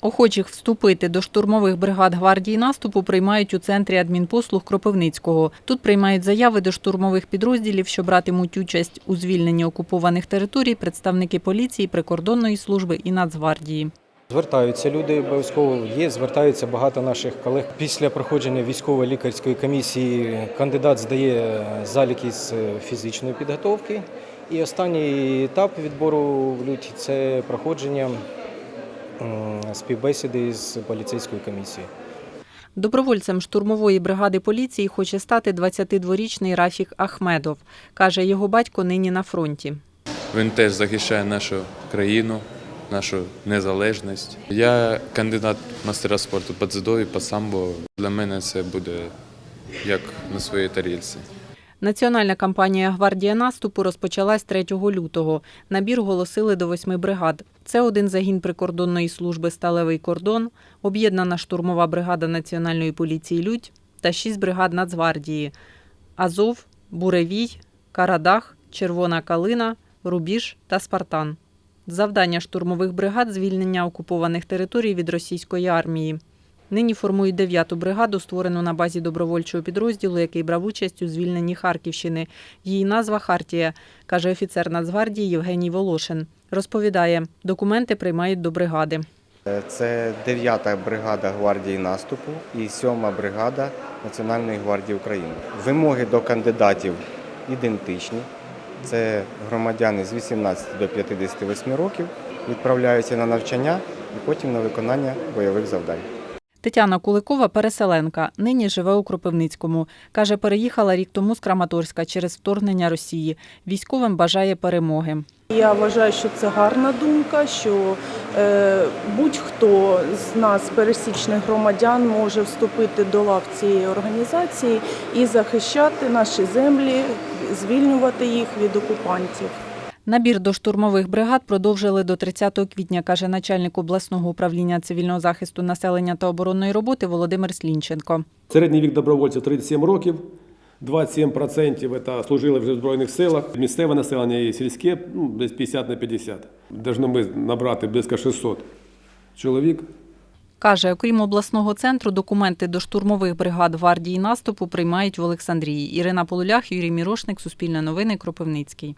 Охочих вступити до штурмових бригад гвардії наступу приймають у центрі адмінпослуг Кропивницького. Тут приймають заяви до штурмових підрозділів, що братимуть участь у звільненні окупованих територій, представники поліції, прикордонної служби і Нацгвардії. Звертаються люди обов'язково є, звертаються багато наших колег. Після проходження військової лікарської комісії кандидат здає заліки з фізичної підготовки. І останній етап відбору в люті це проходження співбесіди з поліцейською комісією. Добровольцем штурмової бригади поліції хоче стати 22-річний Рафік Ахмедов. Каже, його батько нині на фронті. Він теж захищає нашу країну, нашу незалежність. Я кандидат мастера спорту по дзюдо і по самбо. Для мене це буде як на своїй тарілці. Національна кампанія Гвардія наступу розпочалась 3 лютого. Набір оголосили до восьми бригад. Це один загін прикордонної служби Сталевий кордон, об'єднана штурмова бригада Національної поліції Людь та шість бригад Нацгвардії: Азов, Буревій, Карадах, Червона Калина, Рубіж та Спартан. Завдання штурмових бригад звільнення окупованих територій від російської армії. Нині формують дев'яту бригаду, створену на базі добровольчого підрозділу, який брав участь у звільненні Харківщини. Її назва Хартія, каже офіцер Нацгвардії Євгеній Волошин. Розповідає, документи приймають до бригади. Це 9-та бригада гвардії наступу і 7-ма бригада Національної гвардії України. Вимоги до кандидатів ідентичні. Це громадяни з 18 до 58 років відправляються на навчання і потім на виконання бойових завдань. Тетяна Куликова переселенка. Нині живе у Кропивницькому. Каже, переїхала рік тому з Краматорська через вторгнення Росії. Військовим бажає перемоги. Я вважаю, що це гарна думка, що е, будь-хто з нас, пересічних громадян, може вступити до лав цієї організації і захищати наші землі, звільнювати їх від окупантів. Набір до штурмових бригад продовжили до 30 квітня, каже начальник обласного управління цивільного захисту населення та оборонної роботи Володимир Слінченко. Середній вік добровольців 37 років. 27% це служили вже в Збройних силах. Місцеве населення і сільське ну, десь 50 на 50. Должны ми набрати близько 600 чоловік. Каже, окрім обласного центру, документи до штурмових бригад гвардії наступу приймають в Олександрії. Ірина Полулях, Юрій Мірошник, Суспільне новини, Кропивницький.